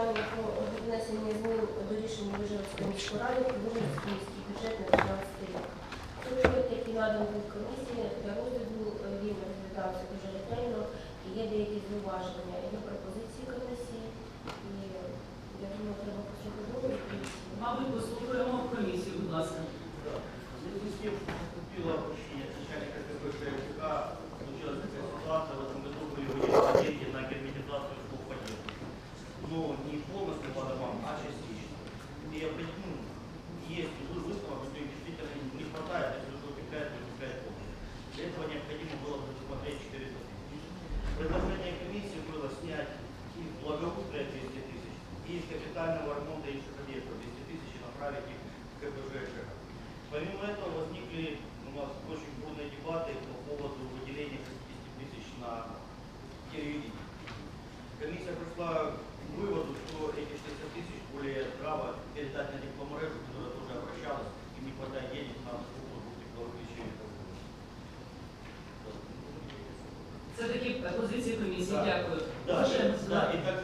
питання про внесення змін до рішення Вижгородської міської ради про Вижгородський міський бюджет на 15 рік. Проект, який наданий був комісії для розгляду, е, він розглядався дуже ретельно, і є деякі зауваження, є пропозиції Но не полностью по домам, а частично. И ну, есть вы- выставка, им действительно не хватает, если утекает, то утекает полностью. Для этого необходимо было предусмотреть 400 тысяч. Предложение комиссии было снять из благоустройства 200 тысяч и из капитального ремонта инших объектов 200 тысяч и направить их в КПЖ ЖКХ. Помимо этого возникли у нас очень бурные дебаты по поводу выделения 60 тысяч на телевидение. Комиссия пришла к выводу, что эти 60 тысяч более здраво передать на тепломережу, которая тоже обращалась, им не хватает денег на закупку двух тепловых лечений. Це такі позиції комісії. Да. Дякую. Да, Ваше да, названня. и так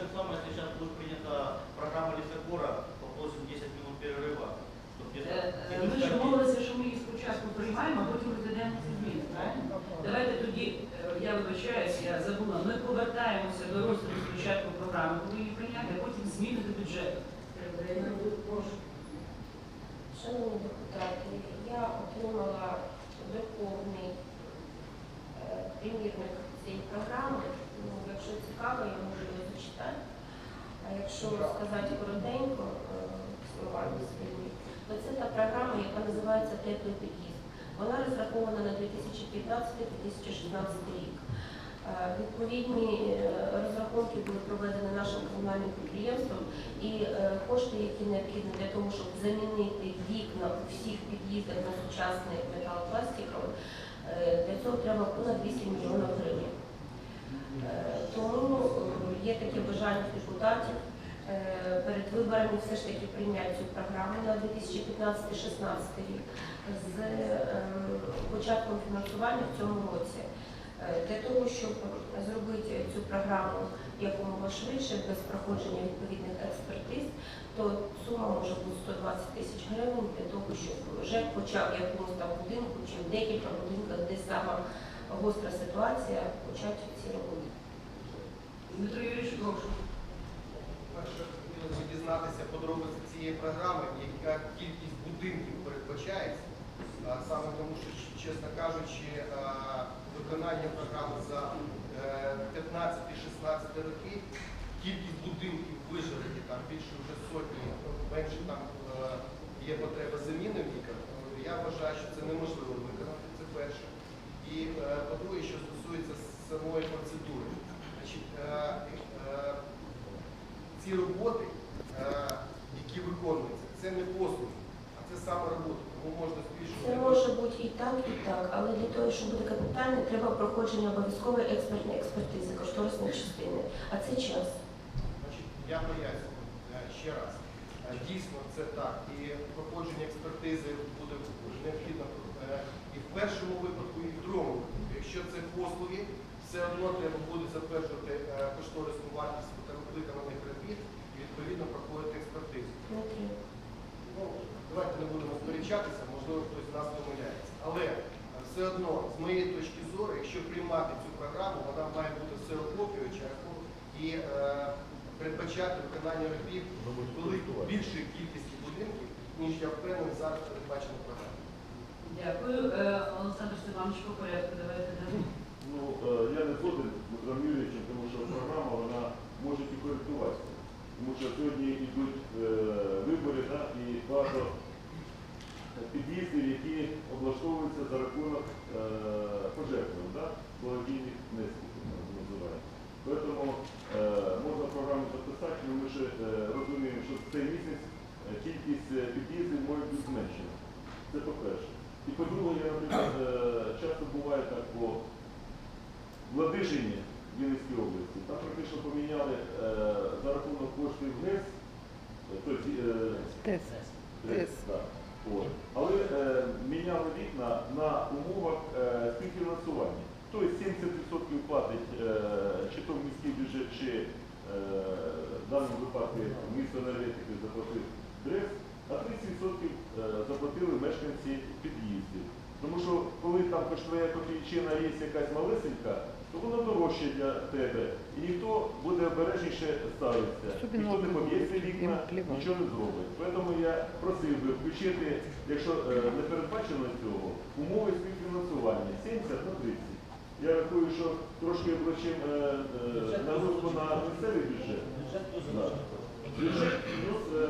зміни до бюджету. Шановні депутати, я отримала друкований е, примірник цієї програми. Ну, якщо цікаво, я можу його зачитати. А якщо сказати коротенько е, словами своїми, то це та програма, яка називається Теплий під'їзд. Вона розрахована на 2015-2016 рік. Е, Відповідні е, розрахунки були проведені нашим комунальним підприємством, і е, кошти, які необхідні для того, щоб замінити вікна у всіх під'їздах на сучасний металопластиковий, для цього треба понад 200 мільйонів гривень. Тому є таке бажання депутатів перед виборами все ж таки прийняти цю програму на 2015-16 рік з початком фінансування в цьому році. Е, Для того, щоб зробити цю програму якомога швидше, без проходження відповідних експертиз, то сума може бути 120 тисяч гривень для того, щоб вже почав якомусь там будинку чи в декілька будинках, де сама гостра ситуація, почати ці роботи. Дмитро Юрійович, прошу. Перше, хотілося дізнатися подробиці цієї програми, яка кількість будинків передбачається. Саме тому, що, чесно кажучи, виконання програми за е, 15-16 роки, кількість будинків в там більше вже сотні, менше там е, є потреба заміни вікон. Я вважаю, що це неможливо виконати, це перше. І е, по-друге, що стосується самої процедури. Е, е, ці роботи, е, які виконуються, це не послуги, а це саме робота. Це може бути і так, і так, але для того, щоб бути капітальним, треба проходження обов'язкової експертної експертизи кошторисної частини. А це час. Значить, я пояснюю е, ще раз. Е, Дійсно, це так. І проходження експертизи буде необхідно е, і в першому випадку, і в другому. Якщо це послуги, все одно треба буде затверджувати е, кошторисну вартість виконаних робіт і відповідно проходити експертизу. Не треба. Ну, давайте не будемо сперечатися, можливо, хтось з нас помиляється. Але е, все одно, з моєї точки зору, якщо приймати цю програму, вона має бути всеохоплююча і е, передбачати виконання робіт великої більшої кількості будинків, ніж я впевнений зараз передбачено програмою. Дякую. Е, Олександр Степанович, по порядку, давайте далі. Ну, е, я не згоден з Дмитром Юрійовичем, тому що програма вона може і коректуватися. Тому що сьогодні йдуть е, вибори да, і багато під'їздів, які облаштовуються за рахунок е, пожертвувань, да, благодійних внесків, як ми називаємо. Тому е, можна програму записати, ми ще розуміємо, що в цей місяць е, кількість е, під'їздів може бути зменшена. Це по-перше. І по-друге, я, наприклад, е, часто буває так по Владижині Вінницькій області. Там практично поміняли за рахунок коштів ГЕС, тобто, ТЕС, але е, міняли вікна на умовах е, співфінансування. Тобто 70% платить е, чи то в міський бюджет, чи е, в даному енергетики заплатив ДРЕС, а 30% е, заплатили мешканці під'їздів. Тому що коли там твоя копійчина є якась малесенька, то воно дорожче для тебе. І ніхто буде обережніше ставитися. Ніхто не поб'ється вікна, нічого не зробить. Тому я просив би включити, якщо е, не передбачено цього, умови співфінансування 70 на 30. Я рахую, що трошки облачим е, е, нагрузку на місцевий бюджет. Бюджет плюс е,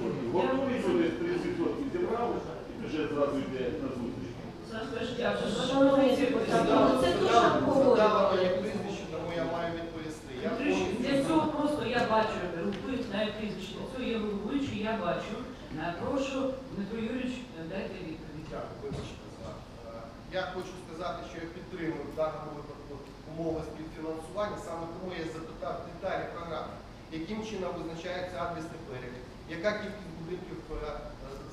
30%. Готові сюди 30% зібрали, і бюджет зразу йде на зустріч. Я це дуже обговорювано. тому я маю відповісти. Я Для цього просто я бачу, групують навіть прізвище. Для цього головуючий, я бачу. Е, Прошу, Дмитро Юрійович, дайте відповідь. Дякую, вибачте Я хочу сказати, що я підтримую в даному випадку умови співфінансування. Саме тому я запитав деталі програми, яким чином визначається адресний перелік, яка кількість будинків, е,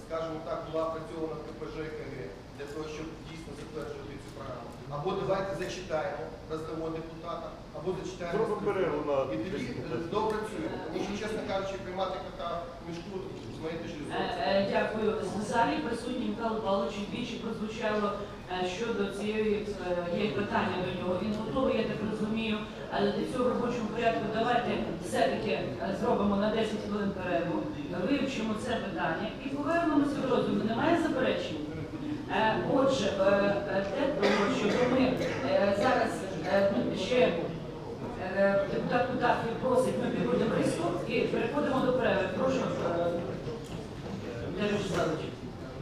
скажімо так, була опрацьована в КПЖ КГ для того, щоб дійсно затверджувати цю програму. Або давайте зачитаємо разного депутата, або зачитаємо. І тоді е, допрацюємо. Тому що, чесно кажучи, приймати кота в мішку Е, е, Дякую. В залі присутній Михайло Павлович двічі прозвучало е, щодо цієї є питання до нього. Він готовий, я так розумію, але для цього в робочому порядку давайте все-таки зробимо на 10 хвилин перерву, вивчимо це питання і повернемося до розгляду. Немає заперечень? Отже, те, що ми зараз е, ще депутат Кутафів просить, ми підводимо риску і переходимо до перерви. Прошу, е, Віталій Вячеславович.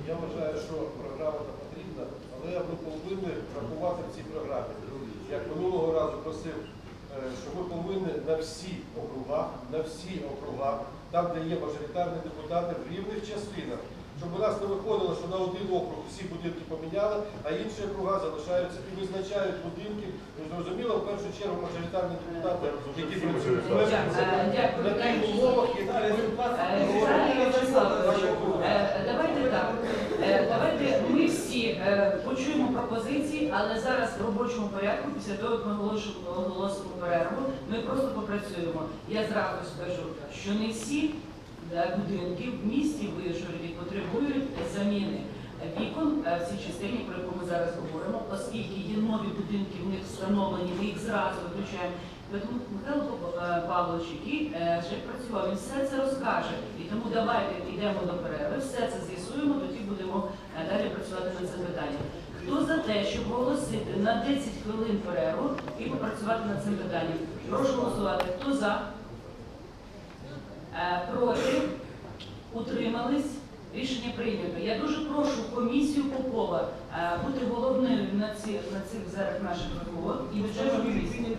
Я вважаю, що програма та потрібна, але ми повинні врахувати в цій програмі. Як минулого разу просив, е, що ми повинні на всі округа, на всі округа, там, де є мажоритарні депутати, в рівних частинах. Щоб у нас не виходило, що на один округ всі будинки поміняли, а інші округа залишаються і визначають будинки. Ну, Зрозуміло, в першу чергу мажоритарні депутати, які працюють в Дякую, на тих умовах, які Е, е, давайте так. Е, Давайте ми всі почуємо пропозиції, але зараз в робочому порядку, після того, як ми оголосимо перерву, ми просто попрацюємо. Я зразу скажу, що не всі будинки в місті Вишгороді потребують заміни вікон е, в цій частині, про яку ми зараз говоримо, оскільки є нові будинки, в них встановлені, ми їх зразу виключаємо. Михайло е, Павлович, який е, вже працював, він все це розкаже. І тому давайте йдемо до перерви, все це з'ясуємо, тоді будемо е, далі працювати над цим питанням. Хто за те, щоб оголосити на 10 хвилин перерву і попрацювати над цим питанням? Прошу голосувати. Хто за? Е, Проти? Утримались? Рішення прийнято. Я дуже прошу комісію Попова е, бути головною на цих, на цих зараз наших і бюджетну комісію.